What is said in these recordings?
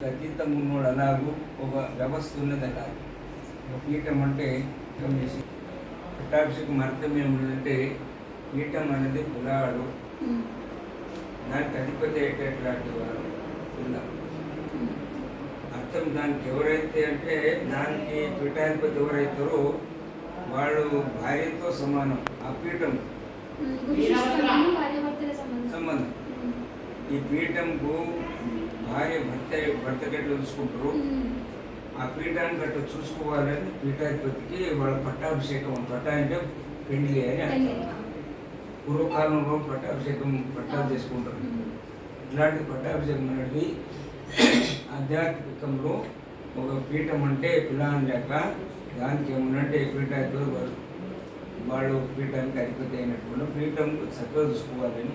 అతీతం ఉన్నోడు అలాగూ ఒక వ్యవస్థ ఉన్నది అలాగ పీఠం అంటే పట్టాభిషేకం అర్థం ఏముందంటే పీఠం అనేది కులాడు. దానికి అధిపతి అయ్యేటట్లాంటి వారు పిల్ల అర్థం దానికి ఎవరైతే అంటే దానికి పీఠాధిపతి ఎవరైతారో వాళ్ళు భార్యతో సమానం. ఆ పీఠం సంబంధం. ఈ పీఠంకు భార్య భర్త భర్తకి ఎట్లా చూసుకుంటారు ఆ పీఠాన్ని గట్ట చూసుకోవాలని పీఠాధిపతికి వాళ్ళ పట్టాభిషేకం పట్టా అంటే పెండ్లి అని అర్థం పూర్వకాలంలో పట్టాభిషేకం పట్టాలు చేసుకుంటారు. ఇట్లాంటి పట్టాభిషేకం అనేది ఆధ్యాత్మికంలో ఒక పీఠం అంటే పిల్లని లేక దానికి ఏమన్నంటే పీఠాధిపతి వాళ్ళు వాళ్ళు పీఠానికి అధిపతి అయినటువంటి పీఠం చక్కగా చూసుకోవాలని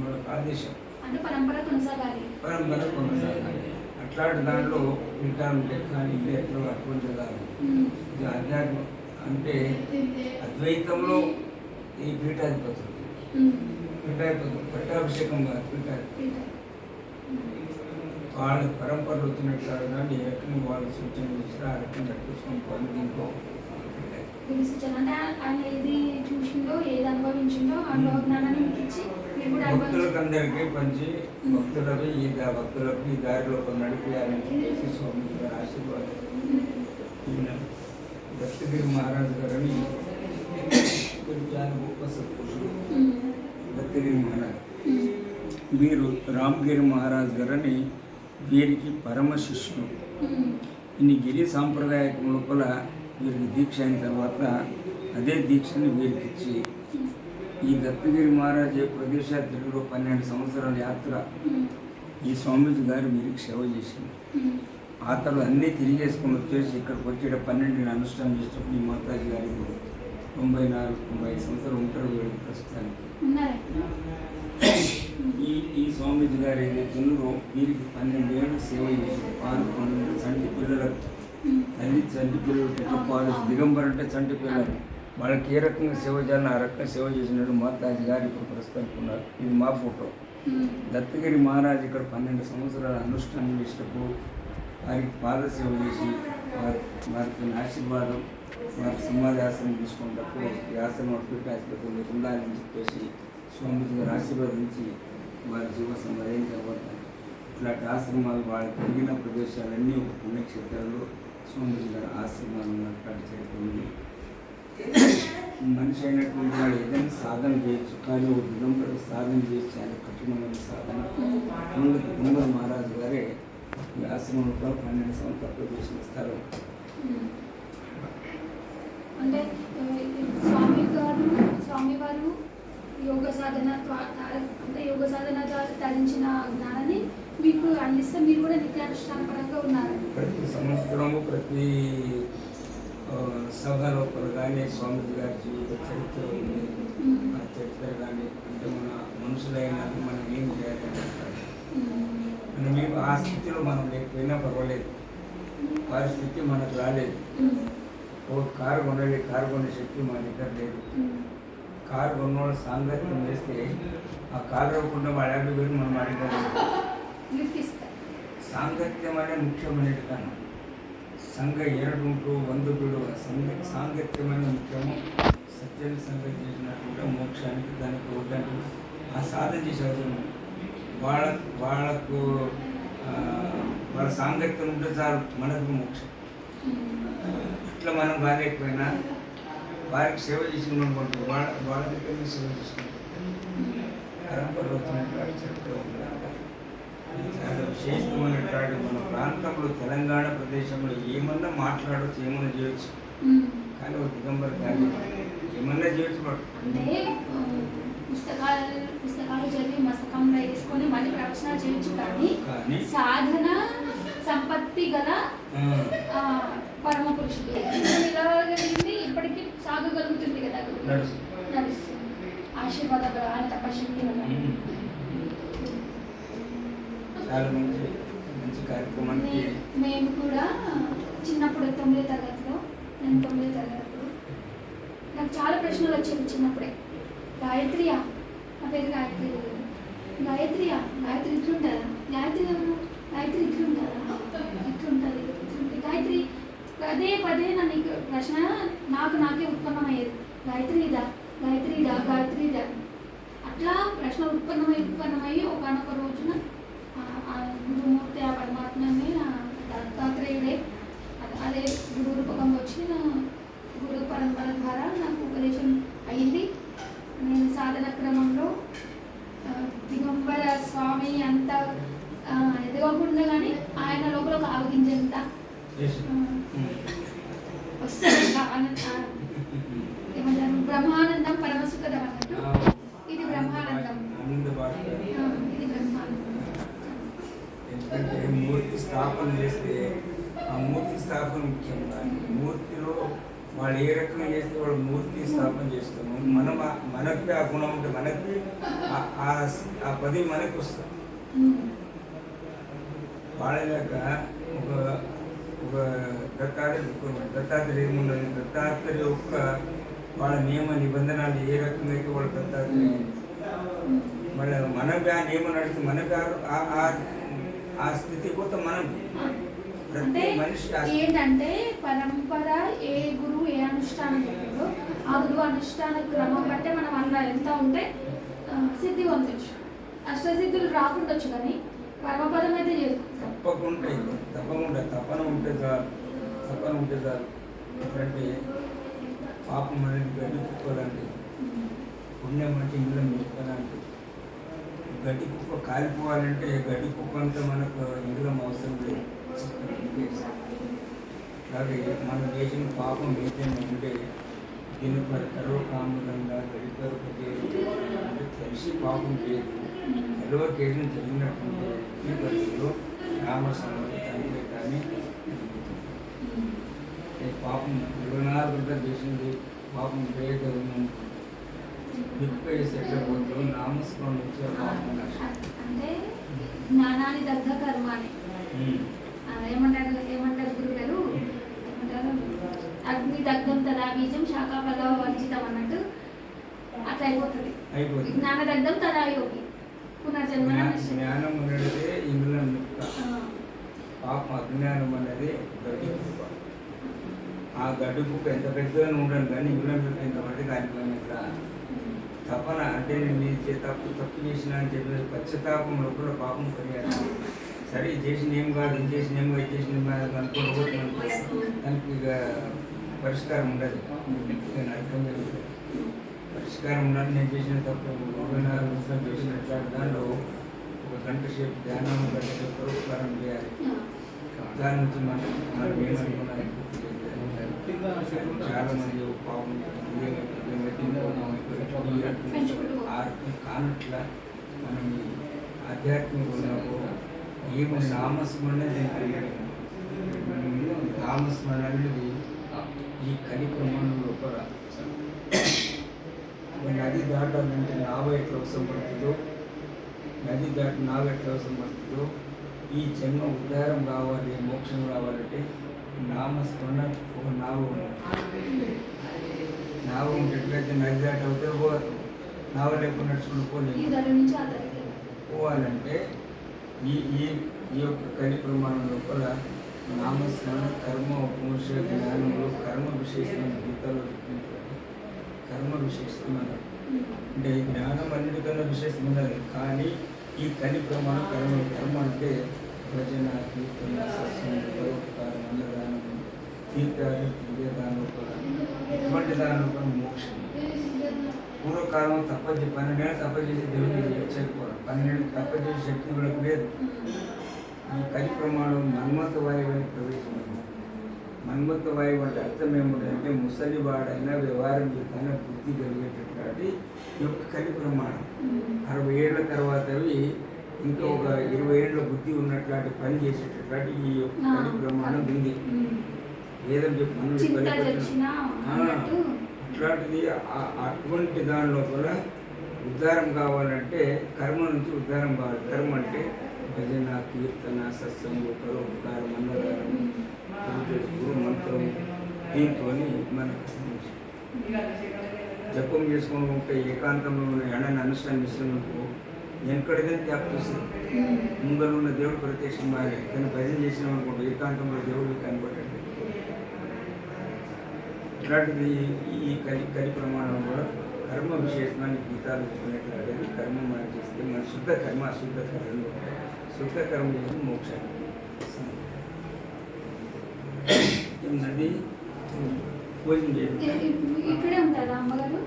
మన ఆదేశం. పరంపర కొనసాగాలి. అట్లాంటి దాంట్లో పీఠాలు లెక్కని లెక్కలు అటువంటి కాదు ఇది ఆధ్యాత్మ. అంటే అద్వైతంలో ఈ పీఠాధిపతులు. పీఠాధిపతులు పట్టాభిషేకం కాదు పీఠాధిపతి. వాళ్ళ పరంపరలు వచ్చినట్టు కానీ రకంగా వాళ్ళు సూచన చేసినా ఆ రకంగా చూసుకొని పోయి దీంట్లో తెలుసుచాను అంటే ఆయన ఏది చూసిందో ఏది అనుభవించిందో ఆ జ్ఞానాన్ని ఇచ్చి మీరు పంచి భక్తులకు ఈ భక్తులకు ఈ దారిలో నడిపించాలని చెప్పేసి స్వామి గారి ఆశీర్వాదం. దత్తగిరి మహారాజు గారని చాలా గొప్ప సత్పురుషుడు దత్తగిరి మహారాజ్. వీరు రామగిరి మహారాజ్ గారని వీరికి పరమ శిష్యుడు. ఇన్ని గిరి సాంప్రదాయకం లోపల వీరికి దీక్ష అయిన తర్వాత అదే దీక్షని వీరికిచ్చి ఈ దత్తగిరి మహారాజ్ ప్రదేశ తెలుగులో పన్నెండు సంవత్సరాల యాత్ర ఈ స్వామీజీ గారు వీరికి సేవ చేసింది ఆ తర్వాత అన్నీ తిరిగేసుకొని వచ్చేసి ఇక్కడికి వచ్చి ఈడ పన్నెండుని అనుష్ఠానం చేసినప్పుడు ఈ మాతాజీ గారు తొంభై నాలుగు తొంభై ఐదు సంవత్సరాలు ఉంటారు వీళ్ళు ప్రస్తుతానికి. ఈ ఈ స్వామీజీ గారు ఏదైతే ఉన్నారో వీరికి పన్నెండు ఏళ్ళు సేవ చేసి పాలు పన్నెండు చంటి పిల్లలకు తల్లి చంటి పిల్లలకి ఎట్లా పాలు దిగంబర్ అంటే చంటి పిల్లలు. వాళ్ళకి ఏ రకంగా సేవ చేయాలని ఆ రకంగా సేవ చేసినట్టు మాతాజీ గారు ఇప్పుడు ప్రస్తుతానికి ఉన్నారు. ఇది మా ఫోటో. దత్తగిరి మహారాజ్ ఇక్కడ పన్నెండు సంవత్సరాల అనుష్ఠానం చేసినప్పుడు వారికి పాద సేవ చేసి వారి వారికి ఆశీర్వాదం వారి సమాధాసం తీసుకున్నప్పుడు ఈ ఆశ్రమం పీఠాధిపతులు ఉండాలని చెప్పేసి స్వామీజీ గారు ఆశీర్వదించి వారి జీవ సమాధి తర్వాత ఇట్లాంటి ఆశ్రమాలు వాళ్ళు కలిగిన ప్రదేశాలన్నీ ఒక పుణ్యక్షేత్రాల్లో స్వామీజీ గారి ఆశ్రమాలు ఉన్నటువంటి చరిత్ర ఉంది మనిషి అయినటువంటి వాడు ఏదైనా సాధన చేయొచ్చు. కానీ ఒక దిగంబర సాధన చేసి చాలా కఠినమైన సాధన. కుంగ మహారాజు గారే ఈ ఆశ్రమంలో కూడా పన్నెండు సంవత్సరాలు చేసిన స్థలం అంటే స్వామి గారు స్వామి వారు యోగ సాధన అంటే యోగ సాధన ద్వారా ధరించిన జ్ఞానాన్ని మీకు అందిస్తే మీరు కూడా నిత్యానుష్ఠాన పరంగా ఉన్నారు ప్రతి సంవత్సరము ప్రతి సభ లోపల కానీ స్వామీజీ గారి జీవిత చరిత్ర ఉంది. ఆ చరిత్ర కానీ అంటే మన మనుషులైన మనం ఏం చేయాలి. మనం ఏం ఆ స్థితిలో మనం లేకపోయినా పర్వాలేదు. పరిస్థితి మనకు రాలేదు. ఓ కారు కొనాలి కారు కొనే శక్తి మన దగ్గర లేదు. కారు కొన్నవాడు సాంగత్యం చేస్తే ఆ కారు ఇవ్వకుండా వాడు యాభై వేలు మనం ఇస్తారు సాంగత్యం అనే ముఖ్యమైనది కన్నా సంఘ ఏడుంటూ వందుకుడు సంఘ సాంగత్యమైన ముఖ్యము. సత్యని సంగతి చేసినటువంటి మోక్షానికి దానికి ఒకటి ఆ సాధన చేసే అవసరం వాళ్ళ వాళ్ళకు వాళ్ళ సాంగత్యం ఉంటే చాలు మనకు మోక్షం. ఇట్లా మనం బాగాలేకపోయినా వారికి సేవ చేసిన వాళ్ళ వాళ్ళ దగ్గర సేవ చేసుకుంటాం. పరంపర వచ్చినటువంటి చెప్తూ విశేషమైనటువంటి మన ప్రాంతంలో తెలంగాణ ప్రదేశంలో ఏమన్నా మాట్లాడవచ్చు ఏమన్నా చేయొచ్చు. కానీ ఒక దిగంబర కానీ ఏమన్నా చేయొచ్చు. అంటే పుస్తకాలు పుస్తకాలు చదివి మస్తకంలో వేసుకొని మళ్ళీ ప్రవచనాలు చేయొచ్చు కానీ కానీ సాధన సంపత్తి గల పరమ పురుషుడు. నిలవగలిగింది ఇప్పటికీ సాగగలుగుతుంది కదా నడుస్తుంది. ఆశీర్వాద తపశక్తి వల్ల. చాలా మంచి కార్యక్రమానికి మే- మేము కూడా చిన్నప్పుడు తొమ్మిదో తరగతిలో నేను తొమ్మిదో తరగతిలో. నాకు చాలా ప్రశ్నలు వచ్చేవి చిన్నప్పుడే. గాయత్రియా నా పేరు గాయత్రి గాయత్రియా గాయత్రి ఇట్లుంటుందా? గాయత్రి ఎవరు గాయత్రి ఇట్లుంటుందా? ఇట్లుంటుంది ఇట్లుంటుంది. గాయత్రి పదే పదే నన్ను ప్రశ్న నాకు నాకే ఉత్పన్నమయ్యేది. గాయత్రి ఇదా గాయత్రి ఇదా గాయత్రి ఇదా అట్లా ప్రశ్న ఉత్పన్నమై ఉత్పన్నమయ్యి ఒకనొక రోజున ఆ- ఆ గురుమూర్తి ఆ పరమాత్మని ఆ దత్తాత్రేయుడే అదే- అదే గురు రూపకంగా వచ్చి నా గురు పరంపర ద్వారా నాకు ఉపదేశం అయింది నేను సాధన క్రమంలో ఆ, దిగంబర స్వామి అంత ఆ, ఎదగకుండా కానీ ఆయన లోపల ఒక ఆవగింజంత చేసి వస్తుంది ఇంకా ఆన- ఆ, ఏమంటారు బ్రహ్మానందం పరమసుఖదం అన్నట్టు ఇది బ్రహ్మానందం. ఇది మూర్తి స్థాపన చేస్తే ఆ మూర్తి స్థాపన ముఖ్యం మూర్తిలో వాళ్ళు ఏ రకంగా చేస్తే వాళ్ళు మూర్తి స్థాపన చేస్తాము మనం మనకి ఆ గుణం ఉంటే మనకి ఆ- పది మనకి వస్తుంది ఉమ్. వాళ్ళలాగా ఒక ఒక దత్తాత్రేయ దత్తాత్రేయ ఏమున్నది దత్తాత్రేయ యొక్క వాళ్ళ నియమ నిబంధనలు ఏ రకంగా అయితే వాళ్ళ దత్తాత్రేయ? వాళ్ళ మనకు ఆ నియమం నడిచి మనకు ఆ- ఆ- స్థితి పోతే మనం. ఏంటంటే పరంపర ఏ గురువు ఏ అనుష్ఠానం చెప్పాడో ఆ గురువు అనుష్ఠాన క్రమం బట్టే మనం అన్న ఎంత ఉంటే సిద్ధి పొందొచ్చు అష్టసిద్ధులు రాకుండొచ్చు కానీ పరమపదం అయితే చేసుకుంటాం. తప్పకుండా. తపన ఉంటే చాలు. తపన ఉంటే చాలు. ఎందుకంటే పాపం అనేది గడ్డి పుణ్యం అంటే ఇందులో మెప్పలాంటి గడ్డి కుక్క కాలిపోవాలంటే గడ్డి కుక్క అంతా మనకు ఇందులో అవసరం లేదు. అలాగే మనం చేసిన పాపం ఏదైనా ఉంటే దీని పరకరో కాములంగా గడిపరపతే అంటే తెలిసి పాపం చేయదు ఎడవ కేజీని జరిగినట్టుంటే ఈ పరిస్థితిలో సమర్థానికి కానీ పాపం ఇరవై నాలుగు గంటలు చేసింది పాపం చేయగలను దిక్కుపై సెటిల్ పోతాం నామస్మరణ వచ్చే పాపం నష్టం అంటే జ్ఞానాన్ని దగ్ధ కర్మ అని ఏమంటారు ఏమంటారు గురుగారు ఏమంటారు? అగ్ని దగ్ధం తదా బీజం శాఖాఫల వర్జితం అన్నట్టు అట్లా అయిపోతుంది. జ్ఞాన దగ్ధం తదా యోగి పునర్జన్మ జ్ఞా- జ్ఞానం అనేది ఇందులో నింపుక ఆ, పాపం అజ్ఞానం అనేది గడ్డి కుప్ప ఆ గడ్డి కుప్ప ఎంత పెద్దగా ఉండను కానీ ఇంగ్లాండ్ మీకు ఎంత పడితే కాలిపోయిన ఇట్లా తపన అంటే నేను చే- తప్పు తప్పు చేసిన అని చెప్పి పశ్చాత్తాపం లోపల పాపం పరిహారం సరే ఇది చేసిన ఏం కాదు ఇది చేసిన ఏం ఇది చేసిన అనుకోవడం దానికి ఇక పరిష్కారం ఉండదు. ఇక జరుగుతుంది పరిష్కారం ఉండాలి నేను చేసిన తప్పు ఇరవై నాలుగు నిమిషాలు చేసినట్టు దానిలో ఒక గంట సేపు ధ్యానం గంట సేపు పరోపకారం చేయాలి. దాని నుంచి మనం మనం ఏమనుకున్నాం చాలా మంది పాపం కానట్ల మనం ఈ ఆధ్యాత్మిక ఉన్నప్పుడు ఏమి నామస్మరణ నామస్మరణ అనేది ఈ కలి ప్రమాణం లోపల నది దాటాలంటే నావ ఎట్లా అవసరం పడుతుందో? నది దాటి నావ ఎట్లా అవసరం పడుతుందో? ఈ జన్మ ఉద్ధారం కావాలి మోక్షం కావాలంటే నామస్మరణ ఒక నావ నావ ఉండేట్లయితే నది దాటి అవుతే పోదు నావ లేకుండా నడుచుకుని పోవాలంటే ఈ ఈ ఈ యొక్క కలి ప్రమాణం లోపల నామస్మరణ కర్మ ఉపముష జ్ఞానంలో కర్మ విశేషమైన గీతాలు కర్మ విశేషమైన అంటే జ్ఞానం అన్నిటికన్నా విశేషమైనది కానీ ఈ కలి ప్రమాణం కర్మ కర్మ అంటే భజన కీర్తన పరోపకారం అన్నదానం తీర్థాలు దివ్యదానం ఇటువంటి దానం కూడా మోక్షం. పూర్వకాలం తప్ప పన్నెండేళ్ళు తప్ప చేసి దేవుడికి చేయకపోవడం పన్నెండేళ్ళు తప్ప చేసే శక్తి కూడా లేదు. ఈ కలి ప్రమాణం మన్మత వాయువుని అని మన్మత వాయువు అంటే అర్థం ఏమిటంటే ముసలి వాడైనా వ్యవహారం చేతైనా బుద్ధి కలిగేటటువంటి ఈ యొక్క కలి ప్రమాణం. అరవై ఏళ్ళ తర్వాత ఇంకా ఒక ఇరవై ఏళ్ళ బుద్ధి ఉన్నట్లాంటి పని చేసేటటువంటి ఈ యొక్క ప్రమాణం ఉంది. ఏదని చెప్పి అట్లాంటిది అటువంటి దాని లోపల ఉద్ధారం కావాలంటే కర్మ నుంచి ఉద్ధారం కావాలి. కర్మ అంటే భజన కీర్తన సత్సంగు పరోపకారం అన్నదానం గురు- మంత్రం దీంతో మనకు జపం చేసుకుని ఉంటే ఏకాంతంలో ఉన్న ఎండని అనుష్ఠానం చేసినందుకు ఎక్కడికైనా జ్ఞాపకం వస్తుంది ముంగలు ఉన్న దేవుడు ప్రత్యక్షం మారే కానీ భజన చేసిన అనుకోండి ఏకాంతంలో దేవుడు కనబడ్డాడు ఇలాంటిది ఈ కలి కలి ప్రమాణం కూడా కర్మ విశేషణాన్ని గీతాలు చెప్పినట్లయితే కర్మ మనం చేస్తే మన శుద్ధ కర్మ అశుద్ధ కర్మ శుద్ధ కర్మ చేసి మోక్షాన్ని ఏంటండి భోజనం చేయండి. ఇక్కడే ఉంటారా అమ్మగారు?